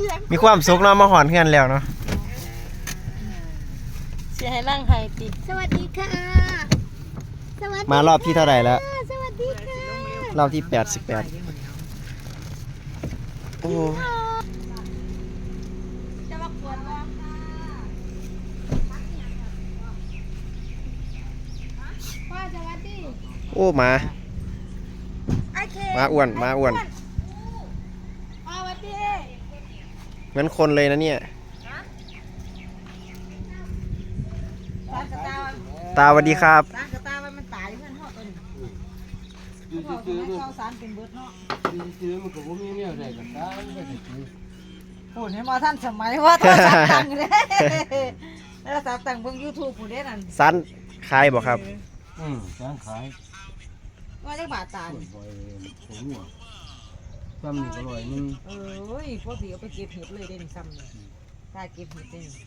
สียงมีความสุขเนาะมาหอนเพื่อนแล้วเนาะเสียให้ร่างไห้ติสวัสดีค่ะ สวัสดีมารอบที่เท่าไหร่แล้ว ค่ะสวัสดีค่ะรอบที่88โอ้จะมาปวดบ่พ่อสวัสดีโอ้หมาโอเคหมาอ้วนหมาอ้วน พ่อสวัสดี เหมือนคนเลยนะเนี่ยร้านกระตาตาสวัสดีครับร้านกระตามันตายเพื่อนพ่อตัวนี้อยู่พ่อซื่อทำๆให้มันข้าวสารเป็นเบิดเนาะอยู่ซื่อๆมันก็บ่มีแนวใดก็ตามมันก็ได้ซื้อพูดให้มาท่านสมัยว่าโทรศัพท์ตังค์เลยโทรศัพท์ตังค์เบิ่งยูทูบผู้เด้นั่นสันคายบอกครับ อืมสร้างขายว่าจักบาทตาโอ้นี่ยบ่อยผมหัว ซ้ำนี่ก็ร้อยหนึงเอ้ยพวกพี่เอาไปเก็บเห็ดเลยเด้นี่ซ้ำนี่ตาเก็บเห็ดเด้นี่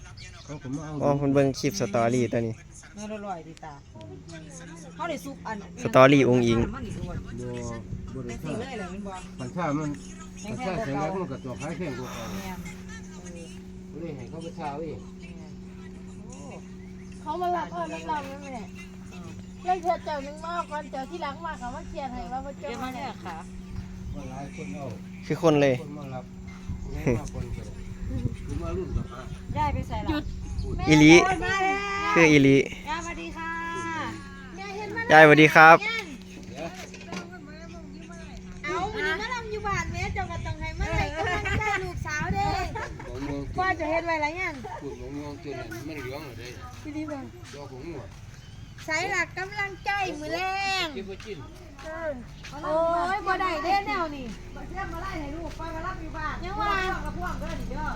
เขาก็มาเอาอ๋อคุณเบิ่งคลิปสตอรี่ตัวนี้ แม่ละร้อยดีตาเขาได้ซุปอันสตอรี่องค์อิง มันอีกด้วยบ่บ่ได้สิค่าเลยแหละแมันบ่ปัญชามันปัญชาเสร็จแล้วมันก็ตัวขายแข่งกว่าเขาแม่นเออเลยให้เขาไปเช่าเองแม่นโอ้เขามารับเอาน้ำเราแม่แม่แล้วเธอเจ้านึงมากก่อนเจ้าที่หลังมาเขามาเขียนให้ว่าพระเก็เจ้าบมาเนี่ยค่ะ ว่าหลายคนเอาคือคนเลย คนมารับแม่มาคนก็ได้คือมารุ่นกับพระยายไปใส่ละหยุดอีหลีมาแล้วคืออีหลียายสวัสดีค่ะแม่เห็นมันยายสวัสดีครับ เอาวันนี้มาทำอยู่บ้านแม่เจ้าก็ต้องให้มาให้กำลังใจลูกสาวเด้บ่มองว่าจะเฮ็ดไว้หลายอย่างพูดบ่มองตัวนั้นมันเหลืองเลยพี่ดีบ่ดอกของหัวใส่หลักกำลังใจมือแรงเก็บบ่กินโอ้ยบ่ได้เด้แนวนี่ มาเทียบมาไล่ให้ลูกไปมารับอยู่บ้านยังว่ากับพวกก็ได้เด้อ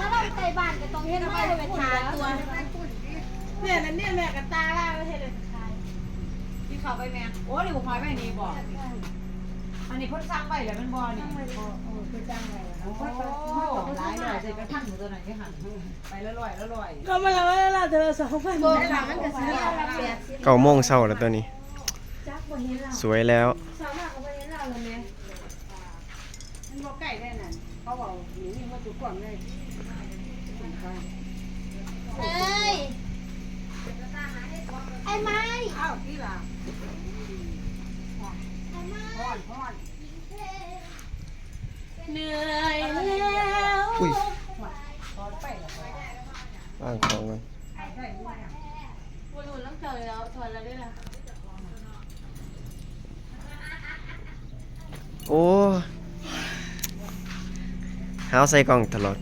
มาล่าใจบ้านก็ต้องเฮ็ดมาเลยไปทาตัวเนี่ยนั่นเนี่ยแม่กับตาล่าใช่เลยที่เขาไปแม่โอ้ยหนูพายไปนี่บ่อันนี้เพิ่นสร้างไว้แล้วมันบ่นี่โอ้โหเพิ่นสร้างไว้แล้วโอ้โหหลายหน่อยใส่กระทั่งหมูตัวนั้นที่หันไปละร้อยละร้อยก็มาแล้วละเธอสองพันโบราณมันก็สิเอาละแปดสิบเก้าโมงเช้าแล้วตัวนี้จัก บ่เห็นเราสวยแล้ว สาวมากก็บ่เห็นเราแล้วแม่มันบ่ใกล้ได้นั่นเขาบอกนี่นี่มันจุกกว้างเลยเอ้ยไอ้ไม้อ้าวพี่ล่ะไอ้ไม้ฮ้อนฮ้อนเหนื่อยแล้วอุ้ยฮ้อนไปแล้วว่างของกันบ่รู้ลังเจอแล้วถอนแล้วด้วยล่ะ โอ้หาวใส่กล่องตลอด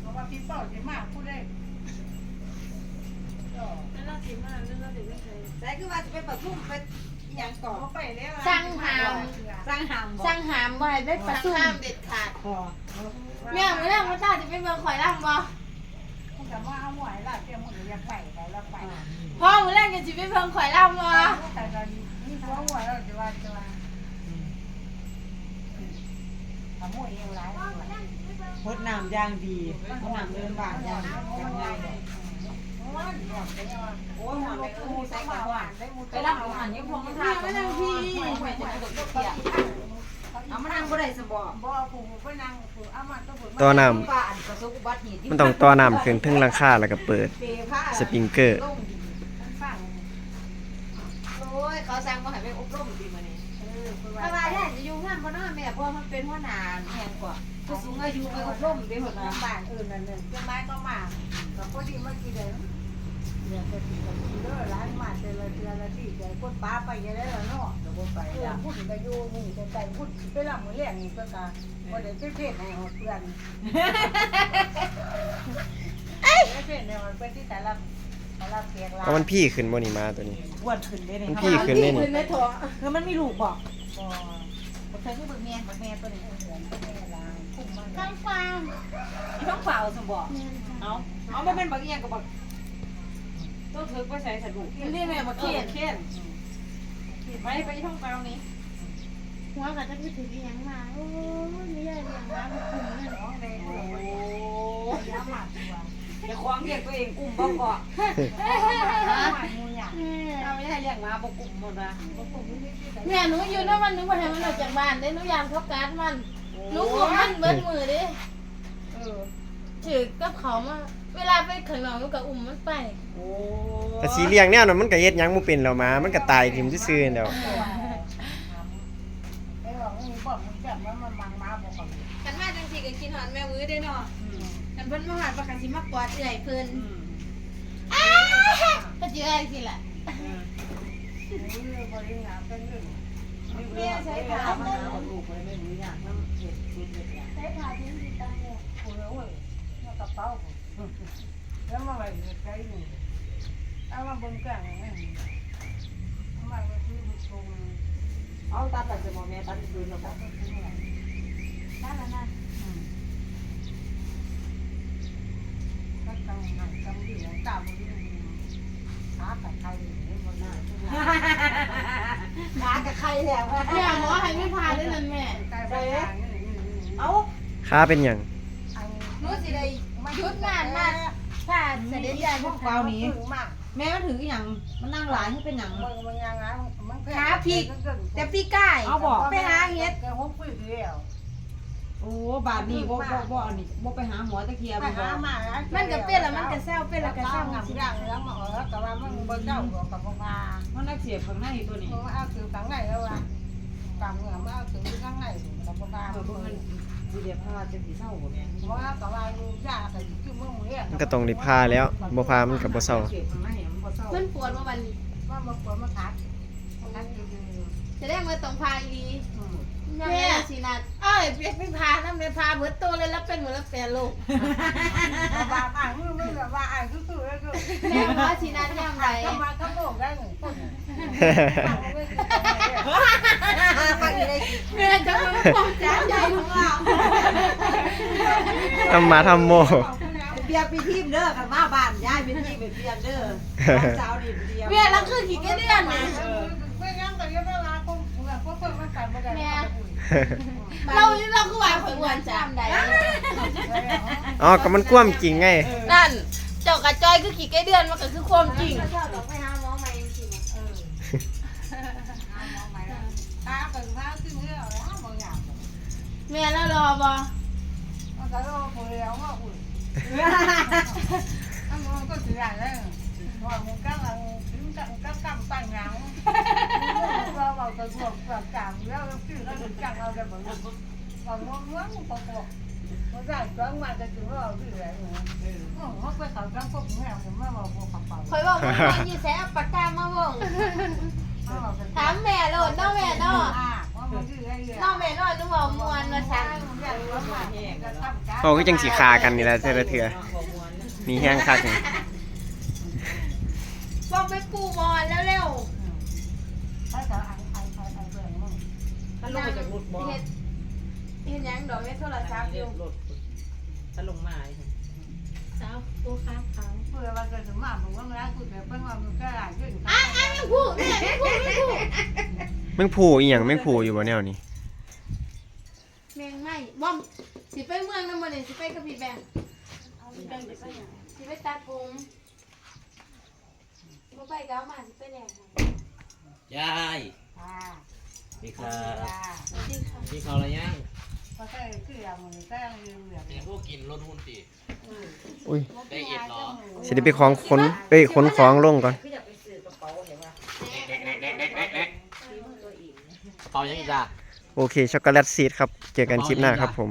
เพราะว่าพี่เป้าจะมากพูดได้แล้วเราสิมาแล้วเราสิไม่เคยแต่คือว่าจะไปประชุมไปอย่างก่อนไปแล้วสั่งหามสร้างหามสั่งหามบ่ให้ได้ประชุมห้ามเด็ดขาดพอแม่มื้อแรกเช้าสิไปเบิ่งข่อยล่ำบ่คุณจะว่าเอาหวยล่ะเตรียมมืออยากไปไปแล้วไปพ่อมือแรกจะสิไปเบิ่งข่อยล่ำบ่ พ่อหัวหวยเราจะว่าจะว่าทำหวยเอวร้ายพดน้ำยางดีพดน้ำเดินบานยางกันง่ายเลยโอ้ยหวานไปมูใส่กระหวานไปรับอาหารยังพวงมันทานไม่นั่งพี่ไม่จะกดดเกี่ยเอามานั่งบ่ได้สบบ่ผูไปนั่งผูเอามาต้องผูต่อน้ป้าอันประสบอุบัติเหตุำมันต้องต่อน้ำขึ้นถึงหลังคาแล้วก็เปิดสปริงเกอร์ โอ้ยเขาสั่งมาให้ไปอบรมดีมานี่ถ้าว่าแท้จะอยู่งานบ่นอนแม่เพราะมันเป็นหัวหน้าแห่งกว่าผู้สูงอายุไปอบรมได้หมดนะบ้านอื่นนั่นนึงจะไม้ก็มาก็พอดีเมื่อกี้เด้อเดี๋ยวจะสิกับทีเด้อร้านมาแต่ละเดือนละที่ใจคนป้าไปยังได้ละเนาะเดี๋ยวบ่ไปละพูดก็อยู่นี่แต่ใจพูดไปละมื้อแรกนี่ก็ก็บ่ได้ไปเพศให้เพื่อนเอ้ยเพศเนี่ยมันเป็นที่แต่ละ แต่ละเพียงละเอามันพี่ขึ้นบ่นี่มาตัวนี้ อ้วนขึ้นได้มันพี่ขึ้นได้นี่ขึ้นได้ถอคือมันมีลูกบอกบ่บ่เคยคือเบิ่งแม่บ่แม่ตัวนี้เหมือนแม่ลางคุ้มมากข้างฟังอีท้องเปล่าสมบอกเอาเอาไม่เป็นบักเอียงกับบักต้องถึกไปใส่สะดุนี่แม่บักเขียนเขียนไปไปอีท้องเปล่านี้หัวก็จะไปถึงอีหยังมา โอ้ยไม่ได้เลี้ยงมาบ่คุ้มเงินน้องแดงโอ้ยาหมัดตัว จะควงเรียกตัวเองกุ้มบ่บ่มูหยาแม่เอาไม่ได้เรียกมาบ่กลุ่มหมดนะบ่กลุ่มนี่นี่แต่แม่หนูอยู่นะมันหนูบ่ให้มันออกจากบ้านเด้หนูยามเขาการมันหนูอุ้มมันเบิดมือเด้เออถือกับเขามาเวลาไปข้างนอกหนูก็อุ้มมันไปโอ้แต่สีเลี้ยงแนวนั้นมันก็เฮ็ดหยังบ่เป็นแล้วมา มันก็ตายทิ่มซื่อๆแล้วไอ้บอกมึงบอกมึงจับว่ามันมังมาบ่ก่อนกันมาจังสิก็กินหอนแม่มื้อเด้เนาะ กันเพิ่นมาหาประกันสิมากอดเอื้อยเพิ่นก็จะได้สิล่ะแม่ใช้ขามันเอาลูกไว้ไม่มีอย่างน้ำเห็ดชุดเห็ดอย่างใช้ขาทิ้งดีตามเลยโอ้ยมันกระเป๋าแล้วมาไว้ใช้หนึ่งเอามาบนกลางนี่เอามาไว้ที่บุตรเอาตัดแต่จะมองแม่ตัดดูแล้วก็นั่นน่ะนะ ตัดกลางหันกลางดีตาบุญขากับใครนี่บนหน้าขากับใครแล้วแม่หมอให้ไม่พาด้วยนั่นแม่เอาค้าเป็นหยังหนูสิได้หยุดงานมาถ้าเสด็จยายพวกเปล่านี้แม่มันถืออย่างมันนั่งหลายให้เป็นอย่างขาพีกแต่พี่ก้ายเอาบอกไปหาเฮ็ด โอ้บาทนี้บ่บ่บ่อันนี้บ่ไปหาหมอตะเคียนบ่มันก็เป็นแล้วมันก็เศร้าเป็นแล้วก็เศร้างับย่างแล้วมาเออแต่ว่ามันบ่เจ้ากับบ่มามันนักเสียบข้างในตัวนี้มันเอาถือข้างในแล้วว่าตามเงื่อมันเอาถือข้างในกับบ่มาเออบ่มันสิเดียวพาจะสิเศร้าบ่แม่บ่ก็ว่าอยู่ยากก็คือมึงเรียกมันก็ต้องได้พาแล้วบ่พามันก็บ่เซามันปวดว่าวันนี้ว่าบ่ปวดมาคัดคัดอยู่จะได้มาต้องพาอีหลี ยังแม่ไงสินัดเอ้ยเปียกไม่พานะไม่พาเบิดตัวเลยแล้วเป็นเหมือนแล้วแปรโลกว่าอ่านมึงมึงว่าอ่านคือๆแล้วก็แม่ว่าสินัดยามใดก็มาทั้งโลกได้หนึ่งคนฟังอยู่ได้แม่จะมาป้องกันใจของเราทำมาทำโมเปียกไปทีมเด้อค่ะมาบ้านย้ายเป็นทีมเป็นเปียกเด้อสาวนี่เดียวแม่แล้วคือขี้กระเดือนนะไม่งั้นแต่ยังเวลาคน คนเพิ่มมากันบ่ได้เราเราคือว่าข่อยอ้วนจ้ะจำใดอ๋อก็มันกว้มจริงไง นั่น เจ้ากระจอยคือขี้กระเดือนมันก็คือความจริงเจ้าต้องไปหาหมอใหม่จริงเออตาเป็นพาขึ้นเรื่องแล้วบางอย่างแม่แล้วรอบ่มันก็รอคนแล้วว่าอุ่นอันนั้นก็สิได้แล้วว่ามึงก็อังถึงกับกับกำปั้นหยังเราบอกตัวพวก แบบจางแล้วชื่อแล้วถึงจังเอาได้บ่ลูกว่าง้อง้อมึงบอกบอกมันได้จังมาจะถึงเราที่ไหนเออเขาไปเขาจังพวกแม่ผมมาบอกพวกเขาเป่าข่อยบอกว่ามันอยู่แซ่ปากกามาบ่งถามแม่โลดเนาะแม่นาะว่ามันชื่ออะไรเนาะแม่เนาะหนูบอกมวนว่าซั่นเขาก็จังสิคากันนี่แหละเทื่อเทื่อมีแห้งคักนี่บอกไปปูบอลแล้วเร็ว ถ้าจะไอ้ไอ้ไอ้ไอ้เบื่อมึง มัน ลงมาจากรถบ่เฮ็ดเฮ็ดหยังดอกแม่โทรศัพท์อยู่ถ้าลงมาสาวตัวขาวขาวเพื่อว่าจะถึงมาผมว่าแล้วคุณแบบเป็นว่ามันก็หลายขึ้นอะอะไม่พูดแม่ไม่พูดไม่พูดแม่งผูอีหยังแม่งผูอยู่บ่แนวนี้แมงไหม้บ่อมสิไปเมืองนำบ่นี่สิไปกับพี่แบงค์พี่แบงค์สิไปหยังสิไปตัดผมบ่ไปก็เอามาสิไปแลกให้ยาย อ่า นี่ครับอ่าสวัสดีค่ะนี่เขาอะไรยังพอใช่คืออย่างมันจะยืนเหลือเป็นพวกกินรถหุ้นตีอุ้ยได้เอ็ดเหรอสิได้ไปของขนเอ้ยขนของลงก่อนเด็กเด็กเด็กเด็กเด็กเด็กเป่ายังอีกจ้ะโอเคช็อกโกแลตซีดครับ เจอกันคลิปหน้าครับผม